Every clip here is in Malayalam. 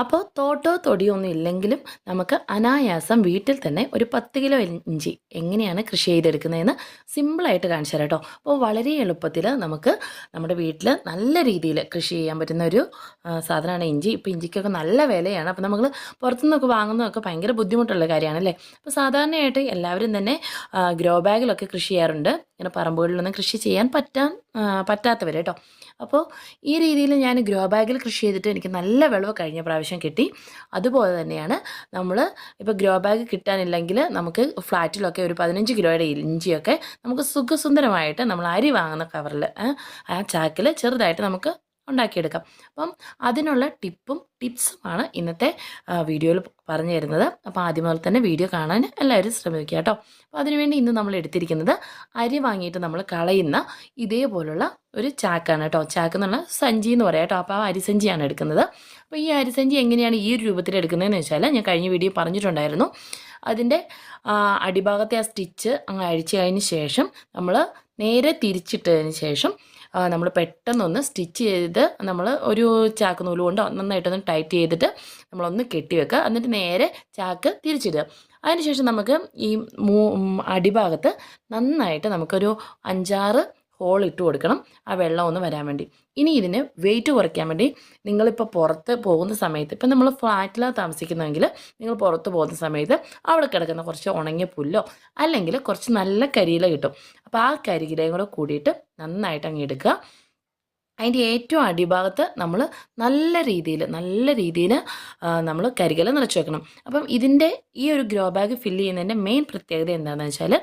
അപ്പോൾ തോട്ടോ തൊടിയോ ഒന്നും ഇല്ലെങ്കിലും നമുക്ക് അനായാസം വീട്ടിൽ തന്നെ ഒരു പത്ത് കിലോ ഇഞ്ചി എങ്ങനെയാണ് കൃഷി ചെയ്തെടുക്കുന്നതെന്ന് സിമ്പിളായിട്ട് കാണിച്ചു തരാം കേട്ടോ. അപ്പോൾ വളരെ എളുപ്പത്തിൽ നമുക്ക് നമ്മുടെ വീട്ടിൽ നല്ല രീതിയിൽ കൃഷി ചെയ്യാൻ പറ്റുന്ന ഒരു സാധനമാണ് ഇഞ്ചി. ഇപ്പോൾ ഇഞ്ചിക്കൊക്കെ നല്ല വിലയാണ്. അപ്പോൾ നമ്മൾ പുറത്തുനിന്നൊക്കെ വാങ്ങുന്നതൊക്കെ ഭയങ്കര ബുദ്ധിമുട്ടുള്ള കാര്യമാണ് അല്ലേ അപ്പോൾ സാധാരണയായിട്ട് എല്ലാവരും തന്നെ ഗ്രോ ബാഗിലൊക്കെ കൃഷി ചെയ്യാറുണ്ട്. ഇങ്ങനെ പറമ്പുകളിലൊന്നും കൃഷി ചെയ്യാൻ പറ്റാൻ പറ്റാത്തവർ കേട്ടോ അപ്പോൾ ഈ രീതിയിൽ ഞാൻ ഗ്രോ ബാഗിൽ കൃഷി ചെയ്തിട്ട് എനിക്ക് നല്ല വിളവ് കഴിഞ്ഞ പ്രാവശ്യം കിട്ടി. അതുപോലെ തന്നെയാണ് നമ്മൾ ഇപ്പോൾ ഗ്രോ ബാഗ് കിട്ടാനില്ലെങ്കിൽ നമുക്ക് ഫ്ലാറ്റിലൊക്കെ ഒരു പതിനഞ്ച് കിലോയുടെ ഇഞ്ചിയൊക്കെ നമുക്ക് സുഖസുന്ദരമായിട്ട് നമ്മൾ അരി വാങ്ങുന്ന കവറിൽ ആ ചാക്കിൽ ചെറുതായിട്ട് നമുക്ക് ഉണ്ടാക്കിയെടുക്കാം. അപ്പം അതിനുള്ള ടിപ്പും ടിപ്സുമാണ് ഇന്നത്തെ വീഡിയോയിൽ പറഞ്ഞു തരുന്നത്. അപ്പോൾ ആദ്യം മുതൽ തന്നെ വീഡിയോ കാണാൻ എല്ലാവരും ശ്രമിക്കുക കേട്ടോ. അപ്പോൾ അതിനുവേണ്ടി ഇന്ന് നമ്മൾ എടുത്തിരിക്കുന്നത് അരി വാങ്ങിയിട്ട് നമ്മൾ കളയുന്ന ഇതേപോലുള്ള ഒരു ചാക്കാണ് കേട്ടോ. ചാക്ക് എന്നുള്ള സഞ്ചി എന്ന് പറയാം കേട്ടോ. അപ്പോൾ ആ അരിസഞ്ചിയാണ് എടുക്കുന്നത്. അപ്പോൾ ഈ അരിസഞ്ചി എങ്ങനെയാണ് ഈ ഒരു രൂപത്തിൽ എടുക്കുന്നതെന്ന് വെച്ചാൽ ഞാൻ കഴിഞ്ഞ വീഡിയോ പറഞ്ഞിട്ടുണ്ടായിരുന്നു. അതിന്റെ അടിഭാഗത്തെ ആ സ്റ്റിച്ച് അങ്ങ് അഴിച്ചു കഴിഞ്ഞ ശേഷം നമ്മൾ നേരെ തിരിച്ചിട്ടതിന് ശേഷം നമ്മൾ പെട്ടെന്നൊന്ന് സ്റ്റിച്ച് ചെയ്ത് നമ്മൾ ഒരു ചാക്ക് നൂൽ കൊണ്ട് നന്നായിട്ടൊന്ന് ടൈറ്റ് ചെയ്തിട്ട് നമ്മളൊന്ന് കെട്ടി വെക്കുക. എന്നിട്ട് നേരെ ചാക്ക് തിരിച്ചിടുക. അതിനുശേഷം നമുക്ക് ഈ മൂ അടിഭാഗത്ത് നന്നായിട്ട് നമുക്കൊരു അഞ്ചാറ് ഹോൾ ഇട്ട് കൊടുക്കണം ആ വെള്ളം ഒന്ന് വരാൻ വേണ്ടി. ഇനി ഇതിന് വെയിറ്റ് കുറയ്ക്കാൻ വേണ്ടി നിങ്ങളിപ്പോൾ പുറത്ത് പോകുന്ന സമയത്ത് ഇപ്പം നമ്മൾ ഫ്ലാറ്റിലാണ് താമസിക്കുന്നതെങ്കിൽ നിങ്ങൾ പുറത്ത് പോകുന്ന സമയത്ത് അവിടെ കിടക്കുന്ന കുറച്ച് ഉണങ്ങിയ പുല്ലോ അല്ലെങ്കിൽ കുറച്ച് നല്ല കരിയില കിട്ടും. അപ്പോൾ ആ കരിയിലയും കൂടെ കൂടിയിട്ട് നന്നായിട്ട് അങ്ങ് എടുക്കുക. അതിന്റെ ഏറ്റവും അടിഭാഗത്ത് നമ്മൾ നല്ല രീതിയിൽ നല്ല രീതിയിൽ നമ്മൾ കരികല നിറച്ച് വെക്കണം. അപ്പം ഇതിന്റെ ഈ ഒരു ഗ്രോ ബാഗ് ഫില്ല് ചെയ്യുന്നതിന്റെ മെയിൻ പ്രത്യേകത എന്താണെന്ന് വെച്ചാൽ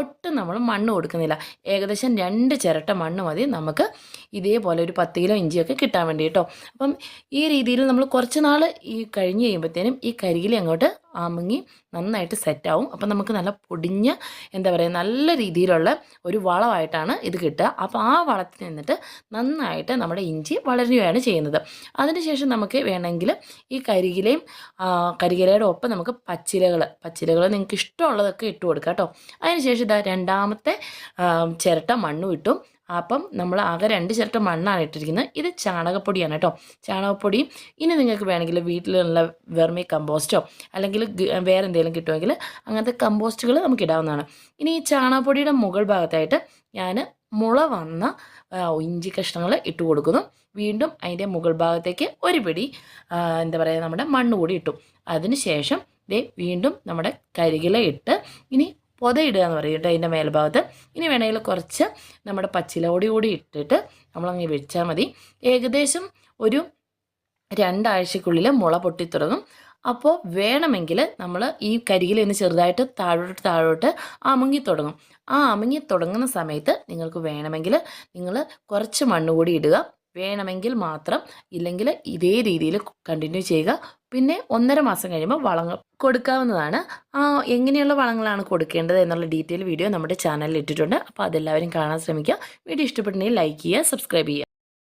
ഒട്ടും നമ്മൾ മണ്ണ് കൊടുക്കുന്നില്ല. ഏകദേശം രണ്ട് ചിരട്ട മണ്ണ് മതി നമുക്ക് ഇതേപോലെ ഒരു പത്ത് കിലോ ഇഞ്ചിയൊക്കെ കിട്ടാൻ വേണ്ടി കേട്ടോ അപ്പം ഈ രീതിയിൽ നമ്മൾ കുറച്ച് നാൾ ഈ കഴിഞ്ഞ് കഴിയുമ്പോഴത്തേനും ഈ കരികില അങ്ങോട്ട് ആമങ്ങി നന്നായിട്ട് സെറ്റാവും അപ്പം നമുക്ക് നല്ല പൊടിഞ്ഞ എന്താ പറയുക നല്ല രീതിയിലുള്ള ഒരു വളമായിട്ടാണ് ഇത് കിട്ടുക. അപ്പം ആ വളത്തിൽ നിന്നിട്ട് നന്നായിട്ട് നമ്മുടെ ഇഞ്ചി വളരുകയാണ് ചെയ്യുന്നത്. അതിനുശേഷം നമുക്ക് വേണമെങ്കിൽ ഈ കരികിലയും കരികിലയുടെ ഒപ്പം നമുക്ക് പച്ചിലകൾ പച്ചിലകൾ നിങ്ങൾക്ക് ഇഷ്ടമുള്ളതൊക്കെ ഇട്ട് കൊടുക്കാം കേട്ടോ. അതിനുശേഷം ഇതാ രണ്ടാമത്തെ ചിരട്ട മണ്ണും ഇട്ടു. അപ്പം നമ്മൾ ആകെ രണ്ട് ചിരട്ട മണ്ണാണ് ഇട്ടിരിക്കുന്നത്. ഇത് ചാണകപ്പൊടിയാണ് കേട്ടോ. ചാണകപ്പൊടി ഇനി നിങ്ങൾക്ക് വേണമെങ്കിൽ വീട്ടിലുള്ള വെർമി കമ്പോസ്റ്റോ അല്ലെങ്കിൽ വേറെ എന്തെങ്കിലും കിട്ടുമെങ്കിൽ അങ്ങനത്തെ കമ്പോസ്റ്റുകൾ നമുക്ക് ഇടാവുന്നതാണ്. ഇനി ഈ ചാണകപ്പൊടിയുടെ മുകൾ ഭാഗത്തായിട്ട് ഞാൻ മുള വന്ന ഇഞ്ചി കഷ്ണങ്ങൾ ഇട്ട് കൊടുക്കുന്നു. വീണ്ടും അതിന്റെ മുകൾ ഭാഗത്തേക്ക് ഒരു പിടി എന്താ പറയുക നമ്മുടെ മണ്ണ് കൂടി ഇട്ടു. അതിനുശേഷം ദേ വീണ്ടും നമ്മുടെ കരികില ഇട്ട് ഇനി പൊതയിടുക എന്ന് പറയും കേട്ടോ അതിന്റെ മേൽഭാഗത്ത്. ഇനി വേണമെങ്കിൽ കുറച്ച് നമ്മുടെ പച്ചിലോടി കൂടി ഇട്ടിട്ട് നമ്മളങ്ങ് വെച്ചാൽ മതി. ഏകദേശം ഒരു രണ്ടാഴ്ചക്കുള്ളിൽ മുള പൊട്ടിത്തുടങ്ങും. അപ്പോൾ വേണമെങ്കിൽ നമ്മൾ ഈ കരികിൽ നിന്ന് ചെറുതായിട്ട് താഴോട്ട് താഴോട്ട് അമുങ്ങി തുടങ്ങും. ആ അമുങ്ങി തുടങ്ങുന്ന സമയത്ത് നിങ്ങൾക്ക് വേണമെങ്കിൽ നിങ്ങൾ കുറച്ച് മണ്ണ് കൂടി ഇടുക. വേണമെങ്കിൽ മാത്രം ഇല്ലെങ്കിൽ ഇതേ രീതിയിൽ കണ്ടിന്യൂ ചെയ്യുക. പിന്നെ ഒന്നര മാസം കഴിയുമ്പോൾ വളങ്ങൾ കൊടുക്കാവുന്നതാണ്. എങ്ങനെയുള്ള വളങ്ങളാണ് കൊടുക്കേണ്ടത് എന്നുള്ള ഡീറ്റെയിൽ വീഡിയോ നമ്മുടെ ചാനലിൽ ഇട്ടിട്ടുണ്ട്. അപ്പോൾ അതെല്ലാവരും കാണാൻ ശ്രമിക്കുക. വീഡിയോ ഇഷ്ടപ്പെട്ടുണ്ടെങ്കിൽ ലൈക്ക് ചെയ്യുക സബ്സ്ക്രൈബ് ചെയ്യുക.